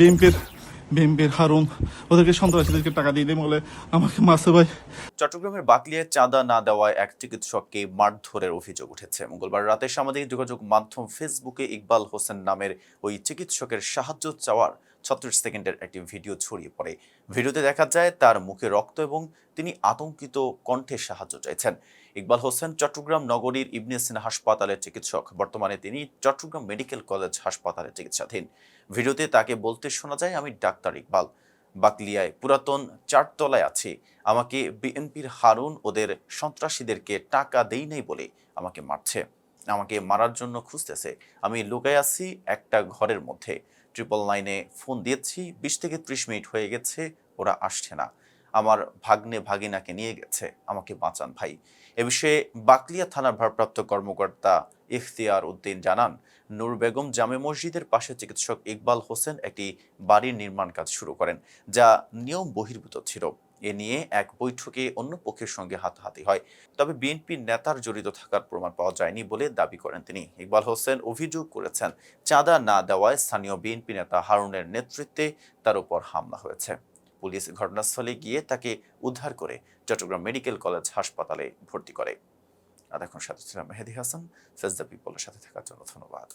বিএনপির বিএনপির হারুন, ওদেরকে সন্ত্রাসীদেরকে টাকা দিয়ে দিয়ে বলে আমাকে মাসে ভাই। চট্টগ্রামের বাকলিয়ায় চাঁদা না দেওয়ায় এক চিকিৎসককে মারধরের অভিযোগ উঠেছে। মঙ্গলবার রাতে সামাজিক যোগাযোগ মাধ্যম ফেসবুকে ইকবাল হোসেন নামের ওই চিকিৎসকের সাহায্য চাওয়ার ছত্রিশ সেকেন্ডের একটি ভিডিও ছড়িয়ে পড়ে। ভিডিওতে দেখা যায়, তার মুখে রক্ত এবং তিনি আতঙ্কিত কণ্ঠে সাহায্য চাইছেন। ইকবাল হোসেন চট্টগ্রাম নগরীর ইবনে সিনা হাসপাতালের চিকিৎসক। বর্তমানে তিনি চট্টগ্রাম মেডিকেল কলেজ হাসপাতালে চিকিৎসাধীন। ভিডিওতে তাকে বলতে শোনা যায়, আমি ডাক্তার ইকবাল। বাকলিয়ায় পুরাতন চারতলায় আছি। আমাকে বিএনপির হারুন ওদের সন্ত্রাসীদেরকে টাকা দেই নাই বলে আমাকে মারছে। আমাকে মারার জন্য খুঁজতেছে। আমি লুকায় আছি একটা ঘরের মধ্যে। ট্রিপল লাইনে ফোন দিয়েছি, বিশ থেকে ত্রিশ মিনিট হয়ে গেছে, ওরা আসছে না। আমার ভাগ্নে, ভাগিনাকে নিয়ে গেছে। আমাকে বাঁচান ভাই। এ বিষয়ে বাকলিয়া থানার ভারপ্রাপ্ত কর্মকর্তা ইখতিয়ার উদ্দিন জানান, নূর বেগম জামে মসজিদের পাশে চিকিৎসক ইকবাল হোসেন একটি বাড়ির নির্মাণ কাজ শুরু করেন, যা নিয়ম বহির্ভূত ছিল। এ নিয়ে এক বৈঠকে অন্য পক্ষের সঙ্গে হাতাহাতি হয়। তবে বিএনপির নেতার জড়িত থাকার প্রমাণ পাওয়া যায়নি বলে দাবি করেন তিনি। ইকবাল হোসেন অভিযোগ করেছেন, চাঁদা না দেওয়ায় স্থানীয় বিএনপি নেতা হারুনের নেতৃত্বে তার উপর হামলা হয়েছে। পুলিশ ঘটনাস্থলে গিয়ে তাকে উদ্ধার করে চট্টগ্রাম মেডিকেল কলেজ হাসপাতালে ভর্তি করে। আর এখন সাথে ছিলাম মেহেদি হাসান ফেজ দ্য পিপলের সাথে থাকার জন্য ধন্যবাদ।